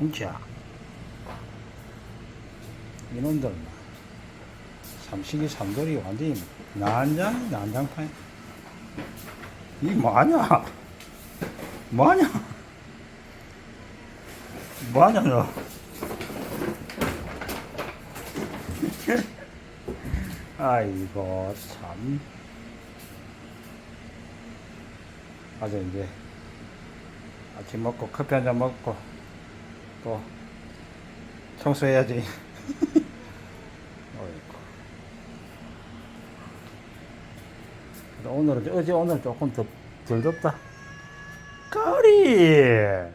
뭉치야. 이놈들. 삼식이 삼돌이 완전히 난장, 난장판. 이 뭐하냐? 뭐하냐? 뭐하냐, 너? 아이고, 참. 아주 이제 아침 먹고 커피 한 잔 먹고 또 청소해야지. 오늘은 어제 오늘 조금 더, 덜 덥다. 가을이.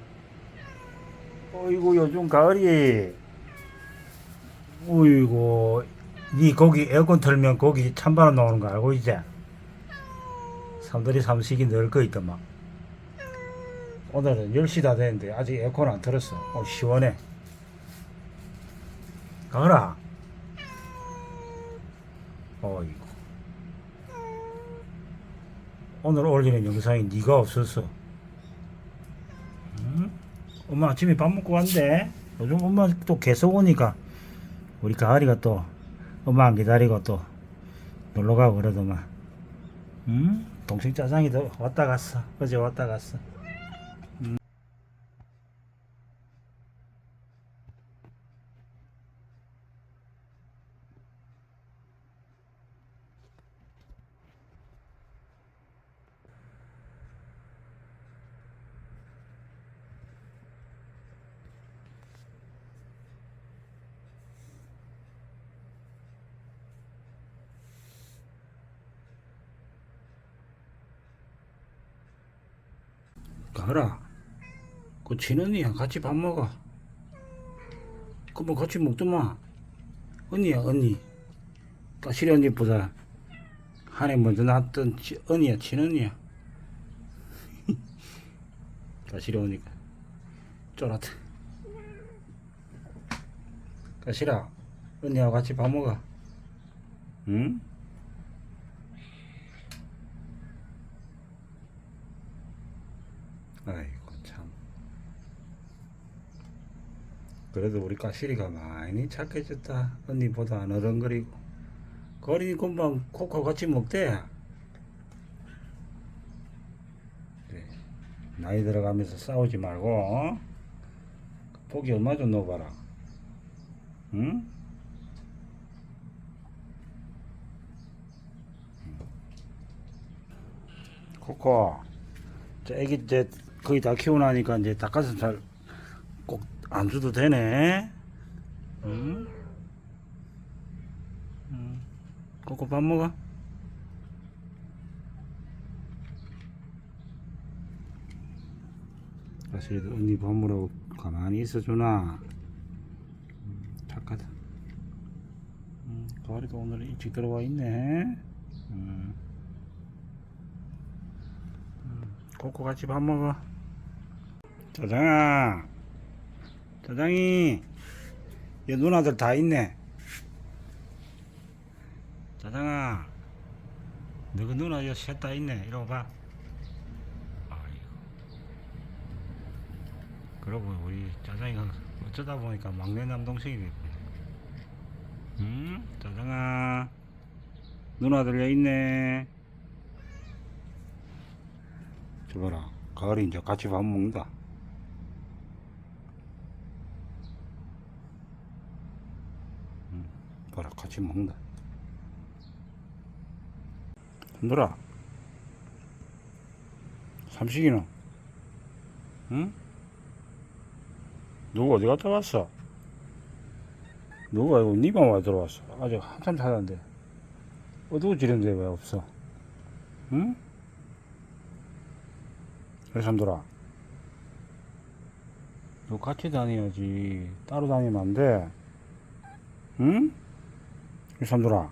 어이구 요즘 가을이. 어이구 니 거기 에어컨 틀면 거기 찬바람 나오는 거 알고 이제? 삼들이 삼식이 늘 거 있더만. 오늘은 10시 다 됐는데 아직 에어컨 안 틀었어. 어, 시원해. 가라. 어이구. 오늘 올리는 영상이 네가 없었어. 응? 엄마 아침에 밥 먹고 왔는데 요즘 엄마 또 계속 오니까 우리 가을이가 또 엄마 안 기다리고 또 놀러 가고 그러더만. 응? 동생 짜장이도 왔다 갔어. 어제 왔다 갔어. 가라. 그 친언니야 같이 밥 먹어. 그 뭐 같이 먹더만. 언니야 언니. 까시리 언니보다 한해 먼저 낳았던 치- 언니야 친언니야. 까시리 오니까 쫄았다. 까시라 언니하고 같이 밥 먹어. 응? 아이고 참. 그래도 우리 까시리가 많이 착해졌다. 언니보다 안 어른거리고. 거리 금방 코코 같이 먹대. 그래. 나이 들어가면서 싸우지 말고. 어? 포기 얼마 좀 넣어봐라. 응? 코코. 저 애기 이제 거의 다 키우나니까 이제 닭가슴살 꼭 안 줘도 되네. 응? 응. 코코 밥 먹어? 사실 언니 밥 먹으라고 가만히 있어주나? 음, 착하다. 음, 가을이도 오늘 일찍 들어와 있네. 음. 코코 같이 밥 먹어. 짜장아. 짜장이. 얘 누나들 다 있네. 짜장아. 너그 누나 여셋다 있네. 와봐. 아이고. 그러고 우리 짜장이가 어쩌다 보니까 막내 남동생이 됐네. 응? 짜장아. 누나들 여기 있네. 저 봐라 가을이 이제 같이 밥 먹는다 음, 봐라 같이 먹는다 흔들어 삼식이는 응? 누구 어디 갔다 왔어? 누가 이거 니만 와 들어왔어 아직 한참 찾았는데 어두워 지는데 왜 없어? 응? 여삼돌아 너 같이 다녀야지 따로 다니면 안돼 응? 여삼돌아.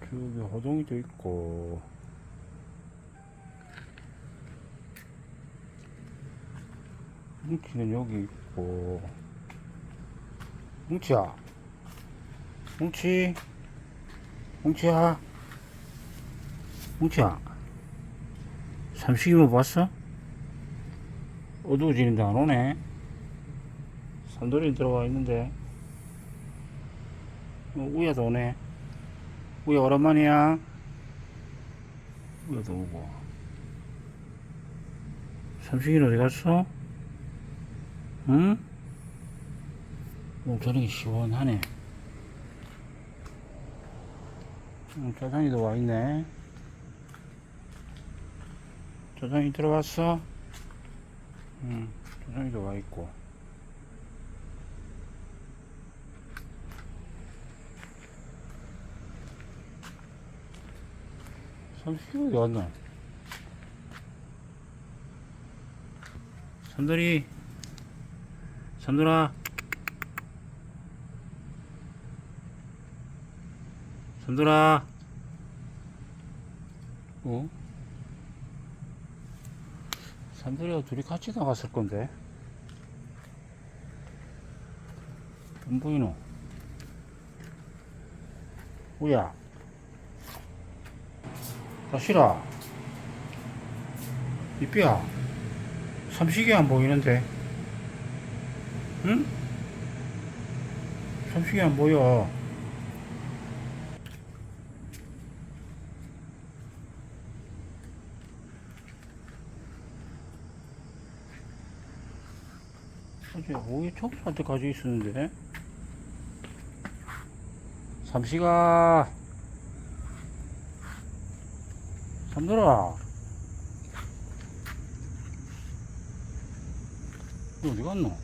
저기 호동이도 있고. 뭉치는 여기 있고. 뭉치야. 뭉치. 뭉치야. 뭉치야. 삼식이만 봤어? 어두워지는데 안 오네. 산돌이 들어가 있는데. 어, 우야도 오네. 우야 오랜만이야. 우야도 오고. 삼식이는 어디 갔어? 응? 오, 저녁이 시원하네. 응, 짜장이도 와 있네. 짜장이 들어갔어? 응, 짜장이도 와 있고. 삼식이 어디 갔나? 삼돌이, 삼돌아. 삼돌아. 어? 삼돌이가 둘이 같이 나갔을 건데. 안 보이노? 뭐야? 다시라. 이삐야. 삼식이 안 보이는데. 응? 삼식이 안 보여. 어제 오후에 청소한테 가지고 있었는데. 삼식아. 삼돌아. 너 어디 갔노?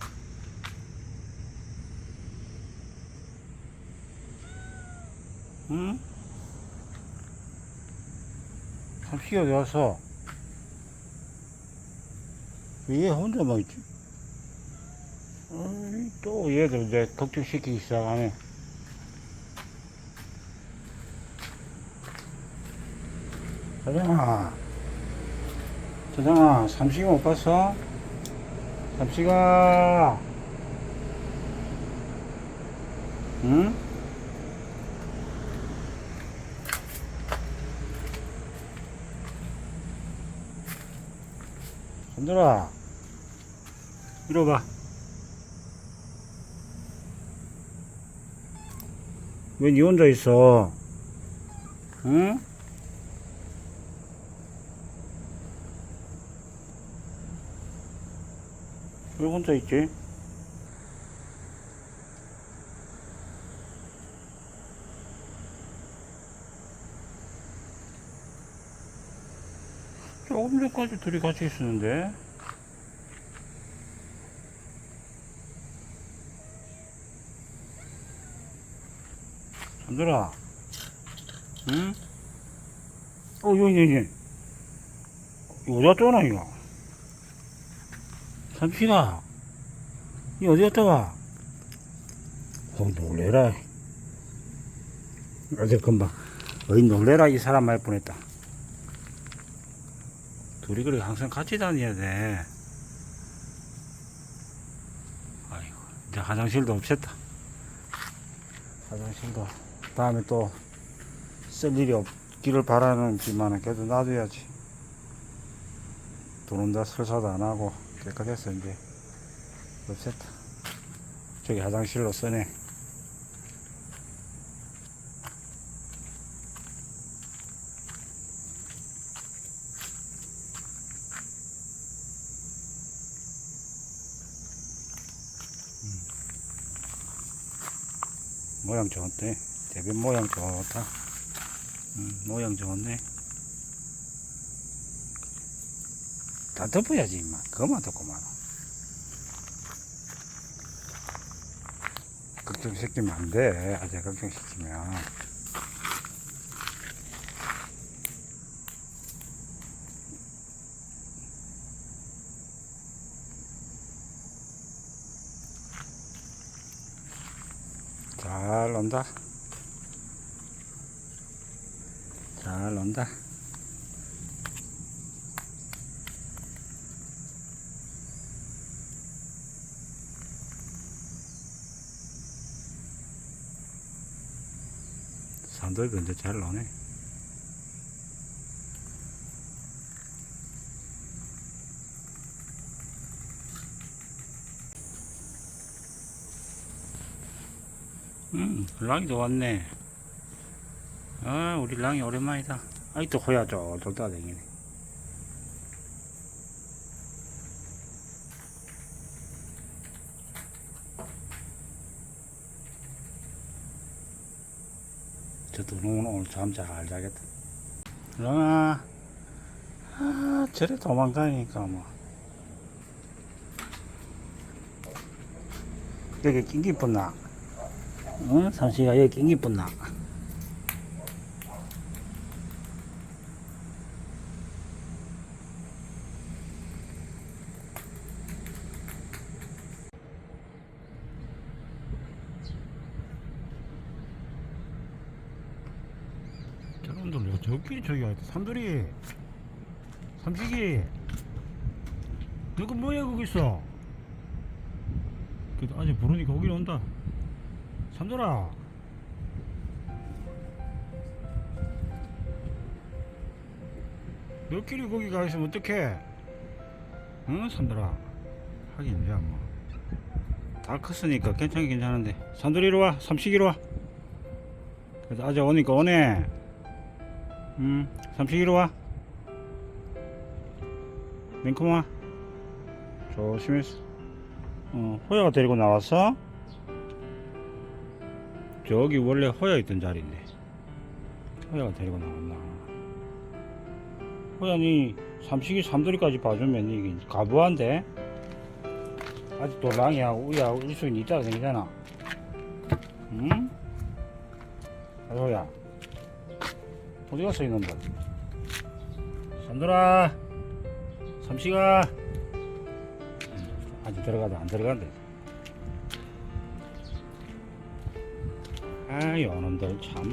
응? 삼식이 어디 갔어? 왜얘 혼자만 있지? 어이, 또 얘들 이제 걱정시키기 시작하네. 자장아, 자장아, 삼식이 못 봤어? 삼식아, 응? 손들아, 이리 와봐. 왜 니 혼자 있어? 응? 왜 혼자 있지? 조금 전까지 둘이 같이 있었는데 잠들아 응? 어 여기 여기 어디다 떠나 이거 삼시가 이 어디 갔다 와? 어 놀래라. 어제 금방 어이 놀래라. 이 사람 말 뻔했다. 둘이 그렇게 항상 같이 다녀야 돼. 아이고 이제 화장실도 없앴다. 화장실도 다음에 또 쓸 일이 없기를 바라는지만은 그래도 놔둬야지. 들어온다 설사도 안 하고 깨끗했어 이제 없앴다 저기 화장실로 쓰네 음. 모양 좋대 대변 모양 좋다. 음, 모양 좋네 다 덮어야지 임마. 그거만 덮고만 걱정시키면 안돼. 아재 걱정시키면. 잘 논다. 잘 논다 반돌이 이제 잘 나오네. 음, 랑이 좋았네. 아, 우리 랑이 오랜만이다. 아이, 또 호야 쫄쫄 따다니네. 저도 오늘, 오늘 잠잘 자겠다. 랑아, 아, 저래 도망가니까 뭐. 여기 낑기 뿐나. 응? 삼시가 여기 낑기 뿐나. 저기 저기 삼돌이 삼식이. 너그 뭐야 거기 있어? 그래도 아직 부르니까 거기 온다. 삼돌아. 너끼리 거기 가 있으면 어떡해? 응 삼돌아. 하긴 이제 뭐다 컸으니까 괜찮긴 괜찮은데. 삼돌이 이리 와 삼식이 이리 와. 그래도 아직 오니까 오네 음, 삼식이로 와. 맹컴아. 조심해서. 어, 호야가 데리고 나왔어? 저기 원래 호야 있던 자리인데. 호야가 데리고 나왔나. 호야니 삼식이 삼돌이까지 봐주면 이게 가부한데? 아직도 랑이하고 우리하고 일순이 있다가 생기잖아. 응? 아, 호야. 어디 갔어 이놈들 삼돌아 삼시가. 아직 들어가도 안 들어간대. 아 요놈들 참.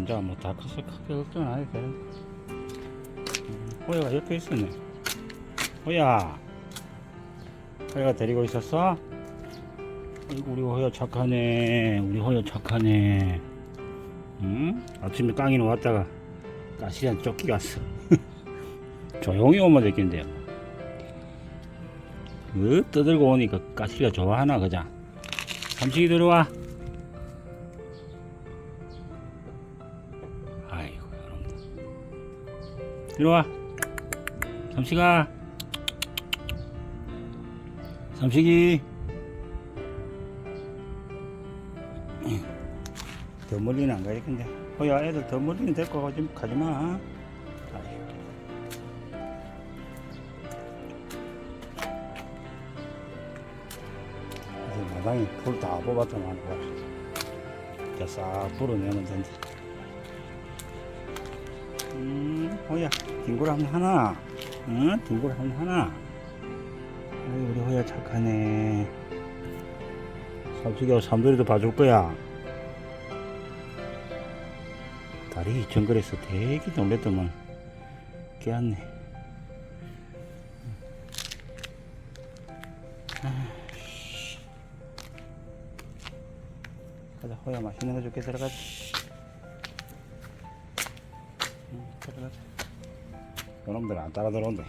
이제 뭐다 커서 크게 걱정 안 해도 되는데 음, 호야가 옆에 있었네. 호야. 호야가 데리고 있었어? 아이고 우리 호야 착하네. 우리 호야 착하네 응? 아침에 깡이는 왔다가 가시한 쫓기 갔어. 조용히 오면 되겠는데요. 그 떠들고 오니까 가시가 좋아하나 그자. 삼식이 들어와. 아이고 여러분들. 들어와. 삼식아. 삼식이. 멀리는 안 가야겠는데. 어야 애들 더 멀리는 데리고 가지, 가지 마 마당에 풀 다 뽑았더만 자싹 불어내면 된다. 음 호야 뒹굴하면 하나. 응? 뒹굴하면 하나. 아이 우리 호야 착하네. 삼식이하고 삼돌이도 봐줄 거야 다리 정글에서 되게 놀랬더만. 깨었네. 가자 호야 맛있는 거 줄게. 들어가자. 응, 들어가자. 요놈들 안 따라 들어온다